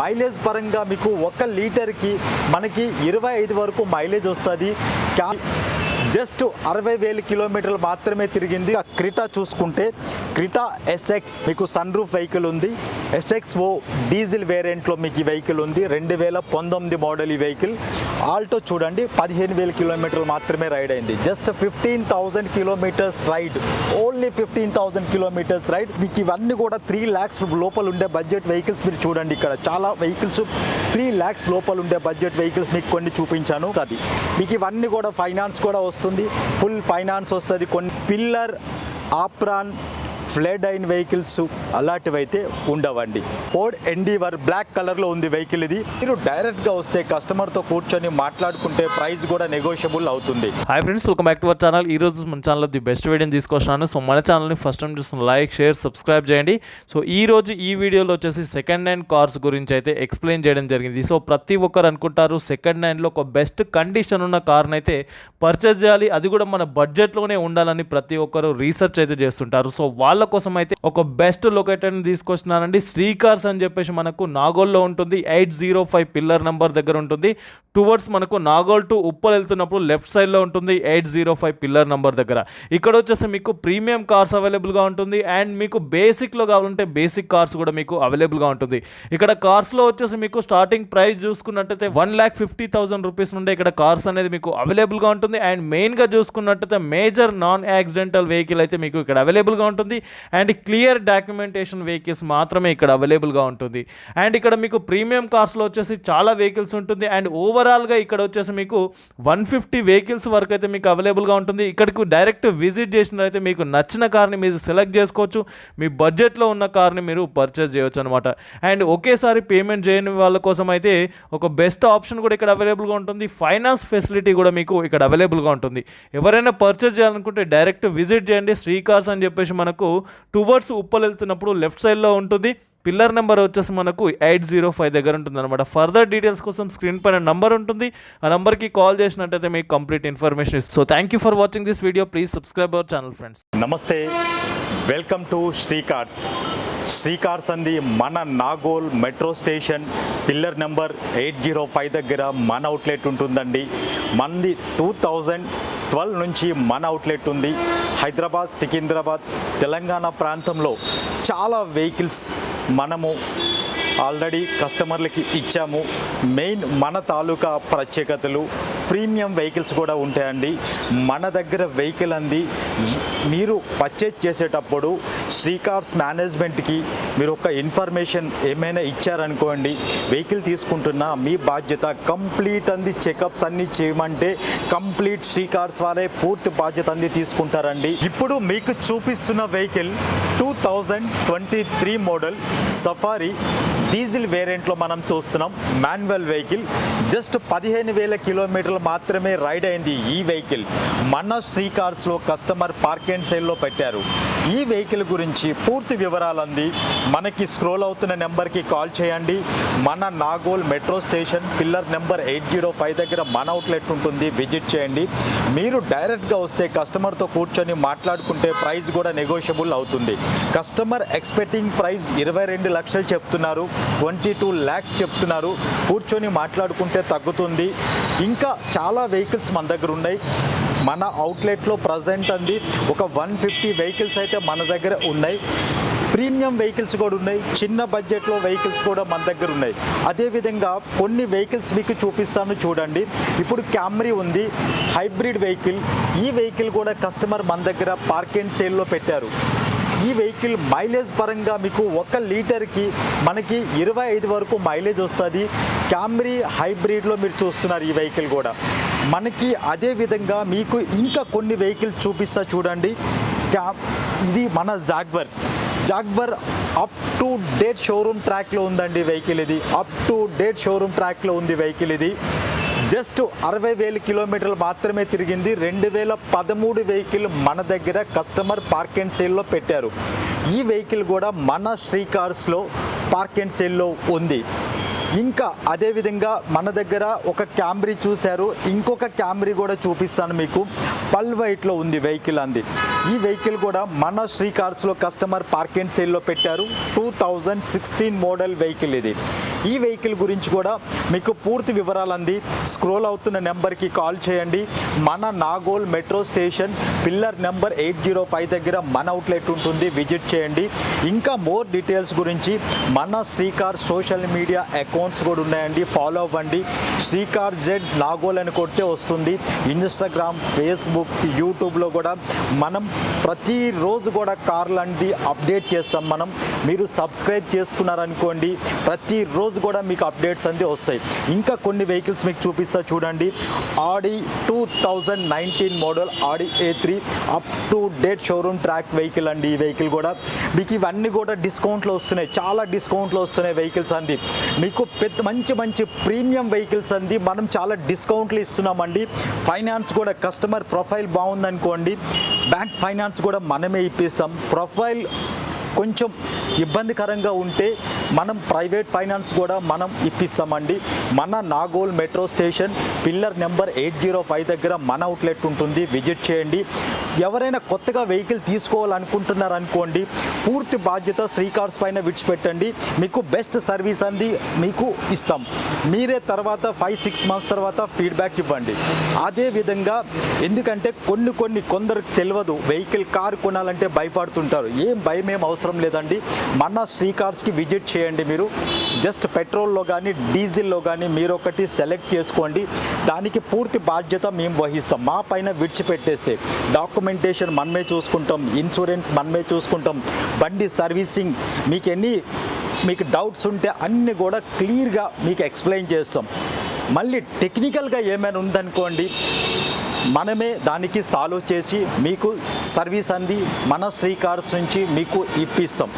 Mileage పరంగా మీకు ఒక లీటర్కి మనకి ఇరవై ఐదు వరకు మైలేజ్ వస్తుంది. క్యా జస్ట్ అరవై వేల కిలోమీటర్లు మాత్రమే తిరిగింది. ఆ క్రిటా చూసుకుంటే క్రిటా ఎస్ఎక్స్ మీకు సన్ రూఫ్ వెహికల్ ఉంది. ఎస్ఎక్స్ ఓ డీజిల్ వేరియంట్లో మీకు ఈ వెహికల్ ఉంది. రెండు వేల పంతొమ్మిది మోడల్ ఈ వెహికల్. ఆల్టో చూడండి పదిహేను వేల కిలోమీటర్లు మాత్రమే రైడ్ అయింది. Just fifteen thousand kilometres ride only fifteen thousand kilometres ride మీకు ఇవన్నీ కూడా త్రీ ల్యాక్స్ లోపల ఉండే బడ్జెట్ వెహికల్స్ మీరు చూడండి ఇక్కడ. చాలా వెహికల్స్ త్రీ ల్యాక్స్ లోపల ఉండే బడ్జెట్ వెహికల్స్ మీకు కొన్ని చూపించాను. అది. మీకు ఇవన్నీ కూడా ఫైనాన్స్ కూడా వస్తుంది ఫుల్ ఫైనాన్స్ వస్తుంది. కొన్ని పిల్లర్ ఆప్రాన్ ఫ్లడ్ అయిన వెహికల్స్ అలాంటివి అయితే ఉండవండి. ఫోర్డ్ ఎన్డీవర్ బ్లాక్ కలర్లో ఉంది వెహికల్ ఇది. మీరు డైరెక్ట్గా వస్తే కస్టమర్తో కూర్చొని మాట్లాడుకుంటే ప్రైస్ కూడా నెగోషియబుల్ అవుతుంది. Hi friends welcome back to our channel. ఈ రోజు మన ఛానల్లో ది బెస్ట్ వీడియోని తీసుకొస్తున్నాను. సో మన ఛానల్ని ఫస్ట్ టైం చూస్తున్న లైక్ షేర్ సబ్స్క్రైబ్ చేయండి. సో ఈ రోజు ఈ వీడియోలో వచ్చేసి సెకండ్ హ్యాండ్ కార్స్ గురించి అయితే ఎక్స్ప్లెయిన్ చేయడం జరిగింది. సో ప్రతి ఒక్కరు అనుకుంటారు సెకండ్ హ్యాండ్లో ఒక బెస్ట్ కండిషన్ ఉన్న కార్ని అయితే పర్చేస్ చేయాలి. అది కూడా మన బడ్జెట్లోనే ఉండాలని ప్రతి ఒక్కరు రీసెర్చ్ అయితే చేస్తుంటారు. సో వాళ్ళ కోసం అయితే ఒక బెస్ట్ లొకేటర్ని తీసుకొచ్చినానండి శ్రీ కార్స్ అని చెప్పేసి మనకు నాగోల్లో ఉంటుంది. Eight zero five pillar number దగ్గర ఉంటుంది. టువర్డ్స్ మనకు నాగోల్ టు ఉప్పల్ వెళ్తున్నప్పుడు లెఫ్ట్ సైడ్లో ఉంటుంది. Eight zero five pillar number దగ్గర. ఇక్కడ వచ్చేసి మీకు ప్రీమియం కార్స్ అవైలబుల్గా ఉంటుంది. అండ్ మీకు బేసిక్లో కావాలంటే బేసిక్ కార్స్ కూడా మీకు అవైలబుల్గా ఉంటుంది. ఇక్కడ కార్స్లో వచ్చేసి మీకు స్టార్టింగ్ ప్రైస్ చూసుకున్నట్టయితే one lakh fifty thousand rupees నుండి ఇక్కడ కార్స్ అనేది మీకు అవైలబుల్గా ఉంటుంది. అండ్ మెయిన్గా చూసుకున్నట్టయితే మేజర్ నాన్ యాక్సిడెంటల్ వెహికల్ అయితే మీకు ఇక్కడ అవైలబుల్గా ఉంటుంది. అండ్ క్లియర్ డాక్యుమెంటేషన్ వెహికల్స్ మాత్రమే ఇక్కడ అవైలబుల్గా ఉంటుంది. అండ్ ఇక్కడ మీకు ప్రీమియం కార్స్లో వచ్చేసి చాలా వెహికల్స్ ఉంటుంది. అండ్ ఓవరాల్గా ఇక్కడ వచ్చేసి మీకు వన్ ఫిఫ్టీ వెహికల్స్ వరకు అయితే మీకు అవైలబుల్గా ఉంటుంది. ఇక్కడికి డైరెక్ట్ విజిట్ చేసినట్లయితే మీకు నచ్చిన కార్ని మీరు సెలెక్ట్ చేసుకోవచ్చు. మీ బడ్జెట్లో ఉన్న కార్ని మీరు పర్చేస్ చేయొచ్చు అనమాట అండ్ ఒకేసారి పేమెంట్ చేయని వాళ్ళ కోసం అయితే ఒక బెస్ట్ ఆప్షన్ కూడా ఇక్కడ అవైలబుల్గా ఉంటుంది. ఫైనాన్స్ ఫెసిలిటీ కూడా మీకు ఇక్కడ అవైలబుల్గా ఉంటుంది. ఎవరైనా పర్చేస్ చేయాలనుకుంటే డైరెక్ట్ విజిట్ చేయండి. శ్రీ కార్స్ అని చెప్పేసి మనకు టువర్డ్స్ ఉప్పల్ వెళ్తున్నప్పుడు లెఫ్ట్ సైడ్లో ఉంటుంది. పిల్లర్ నెంబర్ వచ్చేసి మనకు ఎయిట్ జీరో ఫైవ్ దగ్గర ఉంటుంది అనమాట ఫర్దర్ డీటెయిల్స్ కోసం స్క్రీన్ పైన నంబర్ ఉంటుంది. ఆ నెంబర్కి కాల్ చేసినట్టయితే మీకు కంప్లీట్ ఇన్ఫర్మేషన్ ఇస్తుంది. So thank you for watching this video please subscribe our channel friends నమస్తే. వెల్కమ్ టు శ్రీకాట్స్ శ్రీకార్ సంధి మన Nagole metro station pillar number eight zero five దగ్గర మన అవుట్లెట్ ఉంటుందండి. మంది టూ థౌజండ్ ట్వెల్వ్ నుంచి మన అవుట్లెట్ ఉంది. హైదరాబాద్ సికింద్రాబాద్ తెలంగాణ ప్రాంతంలో చాలా వెహికల్స్ మనము ఆల్రెడీ కస్టమర్లకి ఇచ్చాము. మెయిన్ మన తాలూకా ప్రత్యేకతలు ప్రీమియం వెహికల్స్ కూడా ఉంటాయండి. మన దగ్గర వెహికల్ అంది మీరు పర్చేజ్ చేసేటప్పుడు శ్రీకార్స్ మేనేజ్మెంట్కి మీరు ఒక ఇన్ఫర్మేషన్ ఏమైనా ఇచ్చారనుకోండి వెహికల్ తీసుకుంటున్నా మీ బాధ్యత కంప్లీట్ అంది చెకప్స్ అన్నీ చేయమంటే కంప్లీట్ శ్రీకార్స్ వారే పూర్తి బాధ్యత అంది తీసుకుంటారండి. ఇప్పుడు మీకు చూపిస్తున్న vehicle two thousand twenty three model Safari diesel వేరియంట్లో మనం చూస్తున్నాం మ్యాన్ మాన్యువల్ వెహికల్ జస్ట్ పదిహేను వేల కిలోమీటర్లు మాత్రమే రైడ్ అయింది ఈ వెహికల్ మన శ్రీ కార్స్లో కస్టమర్ పార్క్ అండ్ సేల్లో పెట్టారు. ఈ వెహికల్ గురించి పూర్తి వివరాలు అంది. మనకి స్క్రోల్ అవుతున్న నెంబర్కి కాల్ చేయండి. మన Nagole metro station pillar number eight zero five దగ్గర మన అవుట్లెట్ ఉంటుంది. విజిట్ చేయండి. మీరు డైరెక్ట్గా వస్తే కస్టమర్తో కూర్చొని మాట్లాడుకుంటే ప్రైస్ కూడా నెగోషియబుల్ అవుతుంది. కస్టమర్ ఎక్స్పెక్టింగ్ ప్రైస్ ఇరవై రెండు లక్షలు చెప్తున్నారు. ట్వంటీ టూ ల్యాక్స్ చెప్తున్నారు. కూర్చొని మాట్లాడుకుంటే తగ్గుతుంది. ఇంకా చాలా వెహికల్స్ మన దగ్గర ఉన్నాయి. మన అవుట్లెట్లో ప్రజెంట్ అంది ఒక వన్ ఫిఫ్టీ వెహికల్స్ అయితే మన దగ్గర ఉన్నాయి. ప్రీమియం వెహికల్స్ కూడా ఉన్నాయి. చిన్న బడ్జెట్లో వెహికల్స్ కూడా మన దగ్గర ఉన్నాయి. అదేవిధంగా కొన్ని వెహికల్స్ మీకు చూపిస్తాను చూడండి. ఇప్పుడు క్యామ్రీ ఉంది. Hybrid vehicle. ఈ వెహికల్ కూడా కస్టమర్ మన దగ్గర పార్క్ అండ్ సేల్లో పెట్టారు. ఈ వెహికల్ మైలేజ్ పరంగా మీకు ఒక లీటర్కి మనకి ఇరవై ఐదు వరకు మైలేజ్ వస్తుంది. క్యామ్రీ హైబ్రిడ్లో మీరు చూస్తున్నారు ఈ వెహికల్ కూడా. మనకి అదే విధంగా మీకు ఇంకా కొన్ని వెహికల్స్ చూపిస్తా చూడండి. క్యా ఇది మన Jaguar. Jaguar up to date showroom ట్రాక్లో ఉందండి వెహికల్ ఇది. అప్ టు డేట్ షోరూమ్ ట్రాక్లో ఉంది వెహికల్ ఇది. జస్ట్ అరవై వేల కిలోమీటర్లు మాత్రమే తిరిగింది. రెండు వేల పదమూడు వెహికల్ మన దగ్గర కస్టమర్ పార్క్ అండ్ సేల్లో పెట్టారు. ఈ వెహికల్ కూడా మన శ్రీ కార్స్లో పార్క్ అండ్ సేల్లో ఉంది. ఇంకా అదేవిధంగా మన దగ్గర ఒక క్యామ్రీ చూశారు. ఇంకొక క్యామ్రీ కూడా చూపిస్తాను మీకు. పల్ వైట్లో ఉంది వెహికల్ అంది. ఈ వెహికల్ కూడా మన శ్రీ కార్స్లో కస్టమర్ పార్క్ అండ్ సేల్లో పెట్టారు. Two thousand sixteen model vehicle ఇది. ఈ వెహికల్ గురించి కూడా మీకు పూర్తి వివరాలు అంది. స్క్రోల్ అవుతున్న నెంబర్కి కాల్ చేయండి. మన Nagole metro station pillar number eight zero five దగ్గర మన అవుట్లెట్ ఉంటుంది. విజిట్ చేయండి. ఇంకా మోర్ డీటెయిల్స్ గురించి మన శ్రీకార్ సోషల్ మీడియా అకౌంట్స్ కూడా ఉన్నాయండి. ఫాలో అవ్వండి. శ్రీకార్ జెడ్ నాగోల్ అని కొడితే వస్తుంది. ఇన్స్టాగ్రామ్ ఫేస్బుక్ యూట్యూబ్లో కూడా మనం ప్రతిరోజు కూడా కార్లంటి అప్డేట్ చేస్తాం మనం. మీరు సబ్స్క్రైబ్ చేసుకున్నారనుకోండి ప్రతిరోజు కూడా మీకు అప్డేట్స్ అంది వస్తాయి. ఇంకా కొన్ని వెహికల్స్ మీకు చూపిస్తా చూడండి. Audi two thousand nineteen model Audi A three up to date showroom track vehicle అండి ఈ వెహికల్ కూడా. మీకు ఇవన్నీ కూడా డిస్కౌంట్లో వస్తున్నాయి. చాలా డిస్కౌంట్లో వస్తున్నాయి వెహికల్స్ అంది. మీకు పెద్ద మంచి మంచి ప్రీమియం వెహికల్స్ అంది. మనం చాలా డిస్కౌంట్లు ఇస్తున్నామండి. ఫైనాన్స్ కూడా కస్టమర్ ప్రొఫైల్ బాగుందనుకోండి. బ్యాంక్ ఫైనాన్స్ కూడా మనమే ఇప్పిస్తాం. ప్రొఫైల్ కొంచెం ఇబ్బందికరంగా ఉంటే మనం ప్రైవేట్ ఫైనాన్స్ కూడా మనం ఇప్పిస్తామండి. మన Nagole metro station pillar number eight zero five దగ్గర మన అవుట్లెట్ ఉంటుంది. విజిట్ చేయండి. ఎవరైనా కొత్తగా వెహికల్ తీసుకోవాలనుకుంటున్నారనుకోండి పూర్తి బాధ్యత శ్రీ కార్స్ పైన విడిచిపెట్టండి. మీకు బెస్ట్ సర్వీస్ అంది మీకు ఇస్తాం. మీరే తర్వాత ఫైవ్ సిక్స్ మంత్స్ తర్వాత ఫీడ్బ్యాక్ ఇవ్వండి. అదే విధంగా ఎందుకంటే కొన్ని కొన్ని కొందరికి తెలియదు వెహికల్ కార్ కొనాలంటే భయపడుతుంటారు. ఏం భయం ఏం అవసరం లేదండి. మన శ్రీ కార్స్కి విజిట్ చేయండి. మీరు. జస్ట్ పెట్రోల్లో కానీ డీజిల్లో కానీ మీరు ఒకటి సెలెక్ట్ చేసుకోండి. దానికి పూర్తి బాధ్యత మేము వహిస్తాం. మా పైన విడిచిపెట్టేస్తే డాక్యుమెంటేషన్ మనమే చూసుకుంటాం. ఇన్సూరెన్స్ మనమే చూసుకుంటాం. బండి సర్వీసింగ్ మీకు ఎన్ని మీకు డౌట్స్ ఉంటే అన్నీ కూడా క్లియర్గా మీకు ఎక్స్ప్లెయిన్ చేస్తాం. మళ్ళీ టెక్నికల్గా ఏమైనా ఉందనుకోండి మనమే దానికి సాల్వ్ చేసి మీకు సర్వీస్ అంది మన శ్రీ కార్స్ నుంచి మీకు ఇప్పిస్తాం.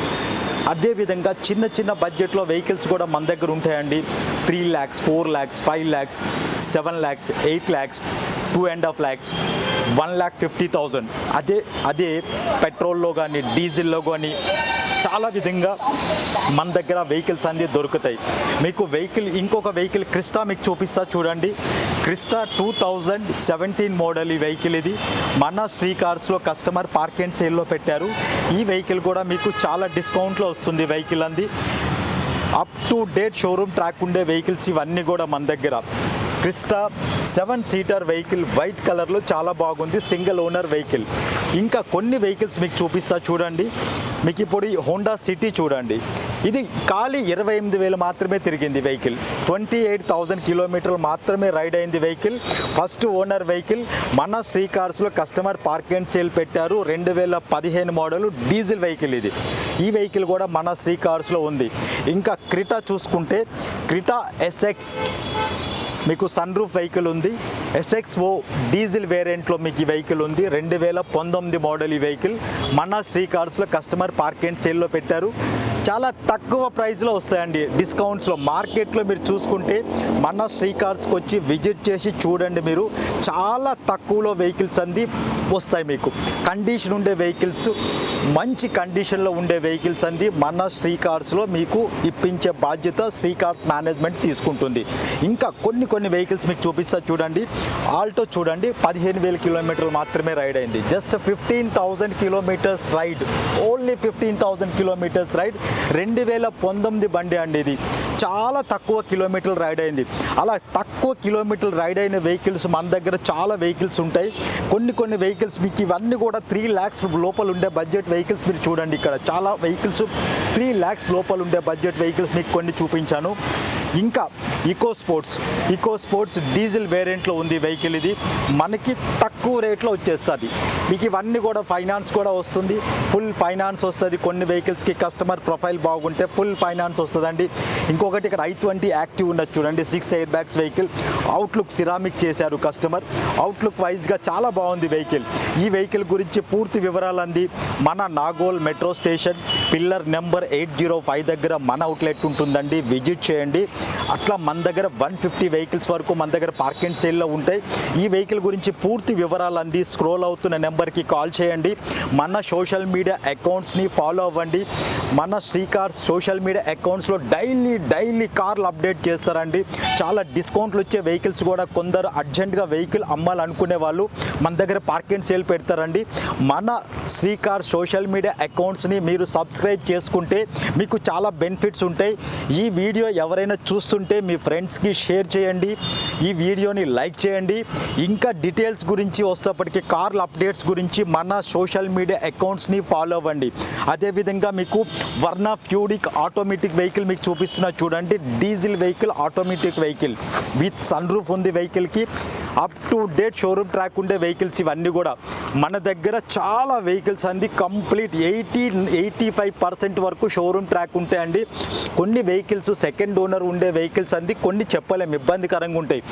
అదేవిధంగా చిన్న చిన్న బడ్జెట్లో వెహికల్స్ కూడా మన దగ్గర ఉంటాయండి. Three lakhs four lakhs five lakhs seven lakhs eight lakhs two and half lakhs one lakh fifty thousand అదే అదే పెట్రోల్లో కానీ డీజిల్లో కానీ చాలా విధంగా మన దగ్గర వెహికల్స్ అన్నీ దొరుకుతాయి. మీకు వెహికల్ ఇంకొక వెహికల్ క్రిస్టా మీకు చూపిస్తా చూడండి. Crysta two thousand seventeen model ఈ వెహికల్ ఇది. మన శ్రీ కార్స్లో కస్టమర్ పార్క్ అండ్ సేల్లో పెట్టారు. ఈ వెహికల్ కూడా మీకు చాలా డిస్కౌంట్లో వస్తుంది వెహికల్ అంది. Up to date showroom track ఉండే వెహికల్స్ ఇవన్నీ కూడా మన దగ్గర. Crysta seven seater vehicle white కలర్లో చాలా బాగుంది సింగిల్ ఓనర్ వెహికల్. ఇంకా కొన్ని వెహికల్స్ మీకు చూపిస్తా చూడండి. మీకు ఇప్పుడు ఈ హోండా సిటీ చూడండి. ఇది ఖాళీ ఇరవై ఎనిమిది వేలు మాత్రమే తిరిగింది వెహికల్. ట్వంటీ ఎయిట్ థౌజండ్ కిలోమీటర్లు మాత్రమే రైడ్ అయింది వెహికల్. First owner vehicle. మన శ్రీ కార్స్లో కస్టమర్ పార్క్ అండ్ సేల్ పెట్టారు. రెండు వేల పదిహేను మోడల్ డీజిల్ వెహికల్ ఇది. ఈ వెహికల్ కూడా మన శ్రీ కార్స్లో ఉంది. ఇంకా క్రిటా చూసుకుంటే క్రిటా ఎస్ఎక్స్ మీకు సన్ రూఫ్ వెహికల్ ఉంది ఎస్ఎక్స్ఓ డీజిల్ వేరియంట్లో మీకు ఈ వెహికల్ ఉంది. రెండు వేల పంతొమ్మిది మోడల్ ఈ వెహికల్ మన శ్రీ కార్స్లో కస్టమర్ పార్క్ అండ్ సేల్లో పెట్టారు. చాలా తక్కువ ప్రైస్లో వస్తాయండి. డిస్కౌంట్స్లో మార్కెట్లో మీరు చూసుకుంటే మన శ్రీ కార్స్కి వచ్చి విజిట్ చేసి చూడండి మీరు. చాలా తక్కువలో వెహికల్స్ అంది వస్తాయి మీకు. కండిషన్ ఉండే వెహికల్స్ మంచి కండిషన్లో ఉండే వెహికల్స్ అంది. మన శ్రీ కార్స్లో మీకు ఇప్పించే బాధ్యత శ్రీ కార్స్ మేనేజ్మెంట్ తీసుకుంటుంది. ఇంకా కొన్ని కొన్ని వెహికల్స్ మీకు చూపిస్తా చూడండి. ఆల్టో చూడండి. పదిహేను వేల కిలోమీటర్లు మాత్రమే రైడ్ అయింది. Just fifteen thousand kilometres ride only fifteen thousand kilometres ride రెండు వేల పంతొమ్మిది బండి అండి ఇది. చాలా తక్కువ కిలోమీటర్లు రైడ్ అయింది. అలా తక్కువ కిలోమీటర్లు రైడ్ అయిన వెహికల్స్ మన దగ్గర చాలా వెహికల్స్ ఉంటాయి. కొన్ని కొన్ని వెహికల్స్ మీకు ఇవన్నీ కూడా త్రీ ల్యాక్స్ లోపల ఉండే బడ్జెట్ వెహికల్స్ మీరు చూడండి ఇక్కడ. చాలా వెహికల్స్ త్రీ ల్యాక్స్ లోపల ఉండే బడ్జెట్ వెహికల్స్ మీకు కొన్ని చూపించాను. ఇంకా Eco Sports Eco Sports diesel వేరియంట్లో ఉంది వెహికల్ ఇది. మనకి తక్కువ రేట్లో వచ్చేస్తుంది. మీకు ఇవన్నీ కూడా ఫైనాన్స్ కూడా వస్తుంది. ఫుల్ ఫైనాన్స్ వస్తుంది. కొన్ని వెహికల్స్కి కస్టమర్ ప్రొఫైల్ బాగుంటే ఫుల్ ఫైనాన్స్ వస్తుందండి. ఇంకొకటి ఇక్కడ ఐ ట్వంటీ యాక్టివ్ ఉన్నది చూడండి. Six air bags vehicle outlook ceramic చేశారు కస్టమర్ అవుట్లుక్ వైజ్గా చాలా బాగుంది వెహికల్ ఈ వెహికల్ గురించి పూర్తి వివరాలు అంది మన Nagole metro station pillar number eight zero five దగ్గర మన అవుట్లెట్ ఉంటుందండి. విజిట్ చేయండి. అట్లా మన దగ్గర వన్ ఫిఫ్టీ వెహికల్స్ వరకు మన దగ్గర పార్క్ అండ్ సేల్లో ఉంటాయి. ఈ వెహికల్ గురించి పూర్తి వివరాలు అంది. స్క్రోల్ అవుతున్న నెంబర్కి కాల్ చేయండి. మన సోషల్ మీడియా అకౌంట్స్ని ఫాలో అవ్వండి. మన శ్రీకార్ సోషల్ మీడియా అకౌంట్స్లో డైలీ డైలీ కార్లు అప్డేట్ చేస్తారండి. చాలా డిస్కౌంట్లు వచ్చే వెహికల్స్ కూడా కొందరు అర్జెంటుగా వెహికల్ అమ్మాలనుకునే వాళ్ళు మన దగ్గర పార్క్ అండ్ సేల్ పెడతారండి. మన శ్రీకార్ సోషల్ మీడియా అకౌంట్స్ని మీరు సబ్స్క్రైబ్ చేసుకుంటే మీకు చాలా బెనిఫిట్స్ ఉంటాయి. ఈ వీడియో ఎవరైనా చూస్తుంటే మీ ఫ్రెండ్స్కి షేర్ చేయండి. ఈ వీడియోని లైక్ చేయండి. ఇంకా డీటెయిల్స్ గురించి వస్తేప్పటికీ కార్ల అప్డేట్స్ గురించి మన సోషల్ మీడియా అకౌంట్స్ని ఫాలో అవ్వండి. అదేవిధంగా మీకు వర్ణ ఫ్యూడిక్ ఆటోమేటిక్ వెహికల్ మీకు చూపిస్తున్నా చూడండి. Diesel vehicle automatic vehicle with sun roof ఉంది వెహికల్కి up to date showroom track ఉండే వెహికల్స్ ఇవన్నీ కూడా. మన దగ్గర చాలా వెహికల్స్ అంది complete eighty eighty five percent వరకు షోరూమ్ ట్రాక్ ఉంటాయండి. కొన్ని వెహికల్స్ సెకండ్ ఓనర్ ఉండే వెహికల్స్ అంది కొన్ని చెప్పలేము ఇబ్బందికరంగా ఉంటాయి.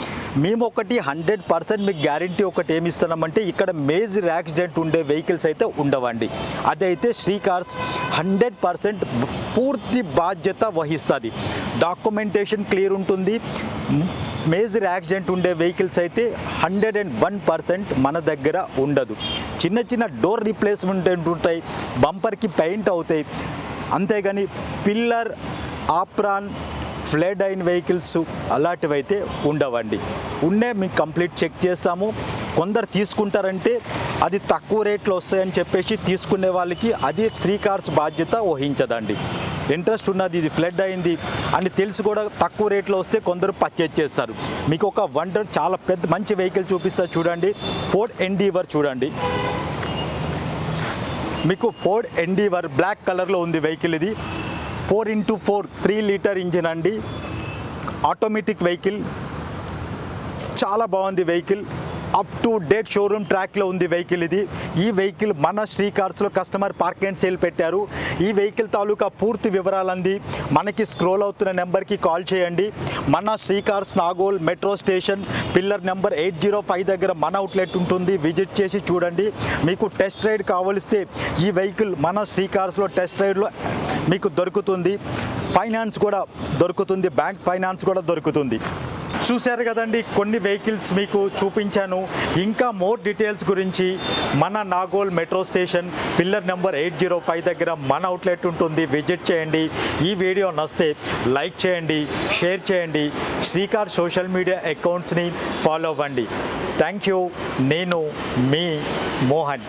మేము ఒకటి హండ్రెడ్ పర్సెంట్ మీకు గ్యారంటీ ఒకటి ఏమి ఇస్తున్నామంటే ఇక్కడ మేజర్ యాక్సిడెంట్ ఉండే వెహికల్స్ అయితే ఉండవండి. అదైతే శ్రీ కార్స్ హండ్రెడ్ పర్సెంట్ పూర్తి బాధ్యత వహిస్తుంది. డాక్యుమెంటేషన్ క్లియర్ ఉంటుంది. మేజర్ యాక్సిడెంట్ ఉండే వెహికల్స్ అయితే హండ్రెడ్ అండ్ వన్ పర్సెంట్ మన దగ్గర ఉండదు. చిన్న చిన్న డోర్ రీప్లేస్మెంట్ ఉంటాయి బంపర్కి పెయింట్ అవుతాయి. అంతేగాని పిల్లర్ ఆప్రాన్ ఫ్లడ్ అయిన వెహికల్స్ అలాంటివైతే ఉండవండి. ఉండే మీకు కంప్లీట్ చెక్ చేస్తాము. కొందరు తీసుకుంటారంటే అది తక్కువ రేట్లో వస్తాయని చెప్పేసి తీసుకునే వాళ్ళకి అది శ్రీ కార్స్ బాధ్యత వహించదండి. ఇంట్రెస్ట్ ఉన్నది ఇది ఫ్లడ్ అయింది అని తెలిసి కూడా తక్కువ రేట్లో వస్తే కొందరు పర్చేజ్ చేస్తారు. మీకు ఒక వండర్ చాలా పెద్ద మంచి వెహికల్ చూపిస్తా చూడండి. ఫోర్డ్ ఎన్డీవర్ చూడండి. మీకు ఫోర్డ్ ఎన్డీవర్ బ్లాక్ కలర్లో ఉంది వెహికల్ ఇది. Four into four three litre engine అండి. ఆటోమేటిక్ వెహికల్ చాలా బాగుంది vehicle up to date showroom ట్రాక్లో ఉంది వెహికల్ ఇది. ఈ వెహికల్ మన శ్రీ కార్స్లో కస్టమర్ పార్క్ అండ్ సేల్ పెట్టారు. ఈ వెహికల్ తాలూకా పూర్తి వివరాలు అంది. మనకి స్క్రోల్ అవుతున్న నెంబర్కి కాల్ చేయండి. మన Shri cars Nagole metro station pillar number eight zero five దగ్గర మన అవుట్లెట్ ఉంటుంది. విజిట్ చేసి చూడండి. మీకు టెస్ట్ రైడ్ కావలిస్తే ఈ వెహికల్ మన శ్రీ కార్స్లో టెస్ట్ రైడ్లో మీకు దొరుకుతుంది. ఫైనాన్స్ కూడా దొరుకుతుంది బ్యాంక్ ఫైనాన్స్ కూడా దొరుకుతుంది. చూశారు కదండి కొన్ని వెహికల్స్ మీకు చూపించాను. ఇంకా మోర్ డీటెయిల్స్ గురించి మన Nagole metro station pillar number eight zero five దగ్గర మన అవుట్లెట్ ఉంటుంది. విజిట్ చేయండి. ఈ వీడియో నస్తే లైక్ చేయండి షేర్ చేయండి. శ్రీకార్ సోషల్ మీడియా అకౌంట్స్ని ఫాలో అవ్వండి. Thank you. నేను మీ మోహన్.